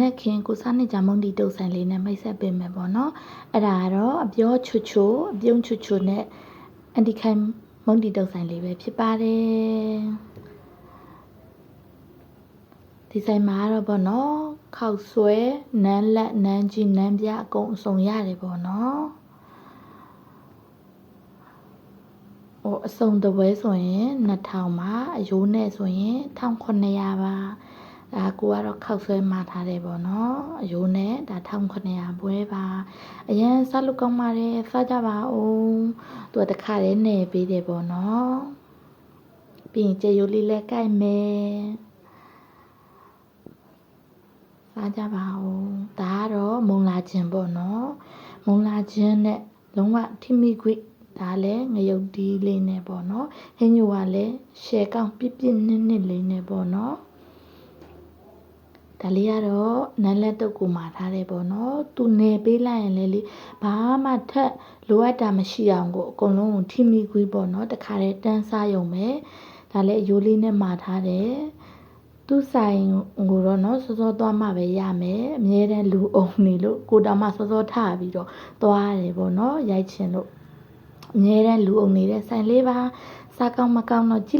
နဲ့ခင်ကိုစားနေကြမုန်တီတုပ်ဆိုင်လေးနဲ့မိတ်ဆက်ပေးမယ်ပေါ့နော်အဲ့ဒါကတော့အပြောချွတ်ချွတ်အပြုံးချွတ်ချွတ်နဲ့အန်တီခိုင်မုန်တီတုပ်ဆိုင်လေးပဲဖြစ်ပါတယ်ဒီဆိုင်မှာကတော့ပေါ့နော်ခောက်ဆွဲနန်းလက်နန်းကြီးနန်းပြအကုန်အစုံရတယ်ပေါ့နော်ဟိုအစုံတပွဲဆိုရင်2000ပါအယိုးနဲ့ဆိုရင်1900ပါ ဒါကိုကတော့ခောက်ဆွဲမှာထားတယ်ပေါ့နော်အယိုးနဲ့ဒါ1900ပွဲပါအရင်စားလို့ကောင်းပါတယ်စားကြပါဦးသူကတခါတည်းနေပေးတယ်ပေါ့နော်ပြီးရင်ကြေရိုးလေးလည်းကြိုက်မယ်စားကြပါဦးဒါကတော့မုံလာခြင်းပေါ့နော်မုံလာခြင်းနဲ့လုံးဝထိမိခွေဒါလည်းငရုတ်ဒီလေးနဲ့ပေါ့နော်ဟင်းညိုကလည်းရှယ်ကောင်းပြစ်ပြစ်နစ်နစ်လေးနဲ့ပေါ့နော် ဒါလေးကတော့နန်းလက်တုပ်ကိုမှာထားတယ်ပေါ့နော်သူနယ်ပေးလိုက်ရင်လည်းလေဘာမှထက်လိုအပ်တာမရှိအောင်ကိုအကုန်လုံးကိုထိမိခွေးပေါ့နော်တခါတည်းတန်းစားရုံပဲဒါလည်းအယိုးလေးနဲ့မှာထားတယ်သူဆိုင်ကိုတော့နော်စောစောသွားမှပဲရမယ်အမြဲတမ်းလူအောင်နေလို့ကိုတောင်မှစောစောထပြီးတော့သွားရတယ်ပေါ့နော်ရိုက်ချင်လို့အမြဲတမ်းလူအောင်နေတဲ့ဆိုင်လေးပါစားကောင်းမကောင်းတော့ကြည့်